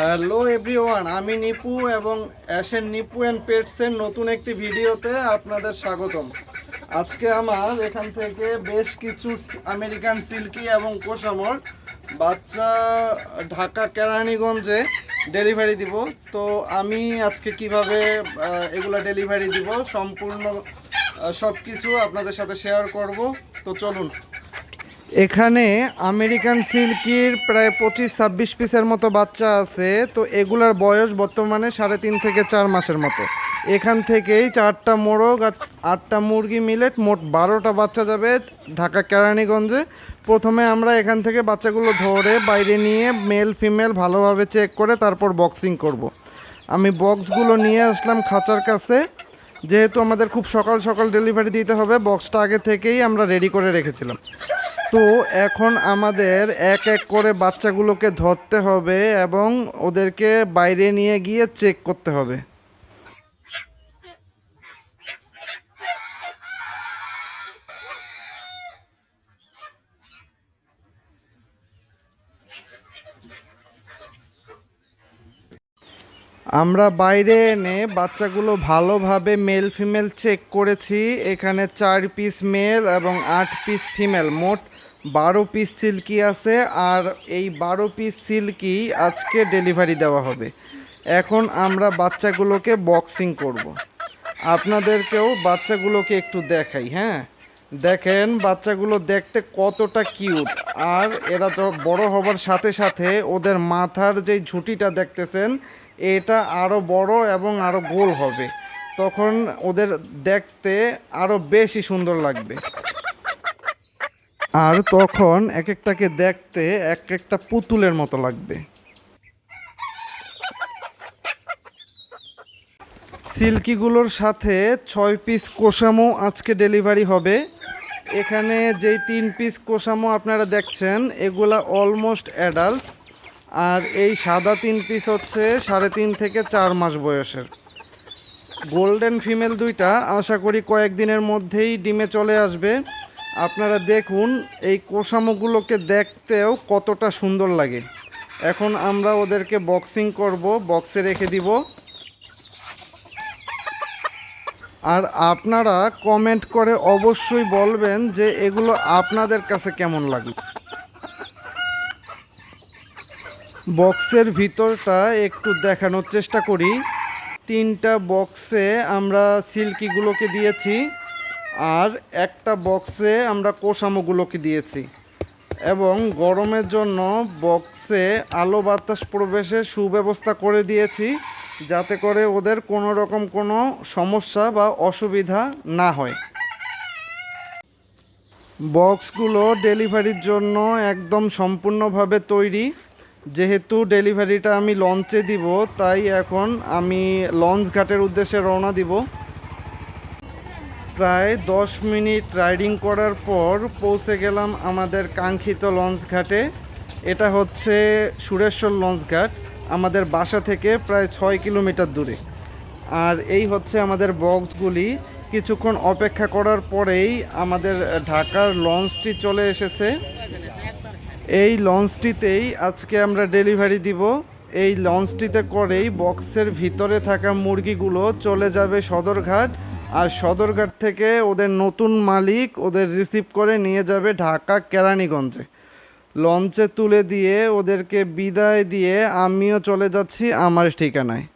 Hello everyone আমি নিপু এবং অ্যাশেন Nipu and পেটসের নতুন একটি ভিডিওতে আপনাদের স্বাগতম। আজকে আমার এখান থেকে বেশ কিছু আমেরিকান সিল্কি এবং কোষামর বাচ্চা ঢাকা কেরানীগঞ্জে ডেলিভারি দিব। তো আমি আজকে কীভাবে এগুলো ডেলিভারি দিব, সম্পূর্ণ সব কিছু আপনাদের সাথে শেয়ার করব। তো চলুন। এখানে আমেরিকান সিল্কির প্রায় পঁচিশ, ছাব্বিশ পিসের মতো বাচ্চা আছে। তো এগুলার বয়স বর্তমানে সাড়ে তিন থেকে চার মাসের মতো। এখান থেকেই চারটা মোরগ আর আটটা মুরগি মিলে মোট বারোটা বাচ্চা যাবে ঢাকা কেরানীগঞ্জে। প্রথমে আমরা এখান থেকে বাচ্চাগুলো ধরে বাইরে নিয়ে মেল, ফিমেল ভালোভাবে চেক করে তারপর বক্সিং করব। আমি বক্সগুলো নিয়ে আসলাম খাঁচার কাছে। যেহেতু আমাদের খুব সকাল সকাল ডেলিভারি দিতে হবে, বক্সটা আগে থেকেই আমরা রেডি করে রেখেছিলাম। তো এখন আমাদের এক এক করে বাচ্চাগুলোকে ধরতে হবে এবং ওদেরকে বাইরে নিয়ে গিয়ে চেক করতে হবে। আমরা বাইরে এনে বাচ্চাগুলো ভালোভাবে মেল ফিমেল চেক করেছি। এখানে চার পিস মেল এবং আট পিস ফিমেল মোট বারো পিস সিল্কি আছে আর এই বারো পিস সিল্কি আজকে ডেলিভারি দেওয়া হবে। এখন আমরা বাচ্চাগুলোকে বক্সিং করব। আপনাদেরকেও বাচ্চাগুলোকে একটু দেখাই হ্যাঁ? দেখেন, বাচ্চাগুলো দেখতে কতটা কিউট আর এরা তো বড় হবার সাথে সাথে ওদের মাথার যে ঝুঁটিটা দেখতেছেন, এটা আরও বড় এবং আরও গোল হবে। তখন ওদের দেখতে আরও বেশি সুন্দর লাগবে। আর তখন এক একটাকে দেখতে এক একটা পুতুলের মতো লাগবে। সিল্কিগুলোর সাথে ছয় পিস কোষামো আজকে ডেলিভারি হবে। এখানে যেই তিন পিস কোষামো আপনারা দেখছেন, এগুলা অলমোস্ট অ্যাডাল্ট। আর এই সাদা তিন পিস হচ্ছে সাড়ে তিন থেকে চার মাস বয়সের। গোল্ডেন ফিমেল দুইটা, আশা করি কয়েকদিনের মধ্যেই ডিমে চলে আসবে। আপনারা দেখুন, এই কোষামোগুলোকে দেখতেও কতটা সুন্দর লাগে। এখন আমরা ওদেরকে বক্সিং করব, বক্সে রেখে দিব। আর আপনারা কমেন্ট করে অবশ্যই বলবেন যে এগুলো আপনাদের কাছে কেমন লাগে। বক্সের ভিতরটা একটু দেখানোর চেষ্টা করি। তিনটা বক্সে আমরা সিল্কিগুলোকে দিয়েছি। আর একটা বক্সে আমরা কোষামোগুলোকে দিয়েছি। এবং গরমের জন্য বক্সে আলো বাতাস প্রবেশের সুব্যবস্থা করে দিয়েছি, যাতে করে ওদের কোনো রকম কোনো সমস্যা বা অসুবিধা না হয়। বক্সগুলো ডেলিভারির জন্য একদম সম্পূর্ণভাবে তৈরি। যেহেতু ডেলিভারিটা আমি লঞ্চে দিব, তাই এখন আমি লঞ্চ ঘাটের উদ্দেশ্যে রওনা দিব। প্রায় দশ মিনিট রাইডিং করার পর পৌঁছে গেলাম আমাদের কাঙ্ক্ষিত লঞ্চ ঘাটে। এটা হচ্ছে সুরেশ্বর লঞ্চ ঘাট, আমাদের বাসা থেকে প্রায় ছয় কিলোমিটার দূরে। আর এই হচ্ছে আমাদের বক্সগুলি। কিছুক্ষণ অপেক্ষা করার পরেই আমাদের ঢাকার লঞ্চটি চলে এসেছে। এই লঞ্চটিতেই আজকে আমরা ডেলিভারি দিব। এই লঞ্চটিতে করেই বক্সের ভিতরে থাকা মুরগিগুলো চলে যাবে সদরঘাট। আর সদরঘাট থেকে ওদের নতুন মালিক ওদের রিসিভ করে নিয়ে যাবে ঢাকা কেরানীগঞ্জে। লঞ্চে তুলে দিয়ে ওদেরকে বিদায় দিয়ে আমিও চলে যাচ্ছি আমার ঠিকানায়।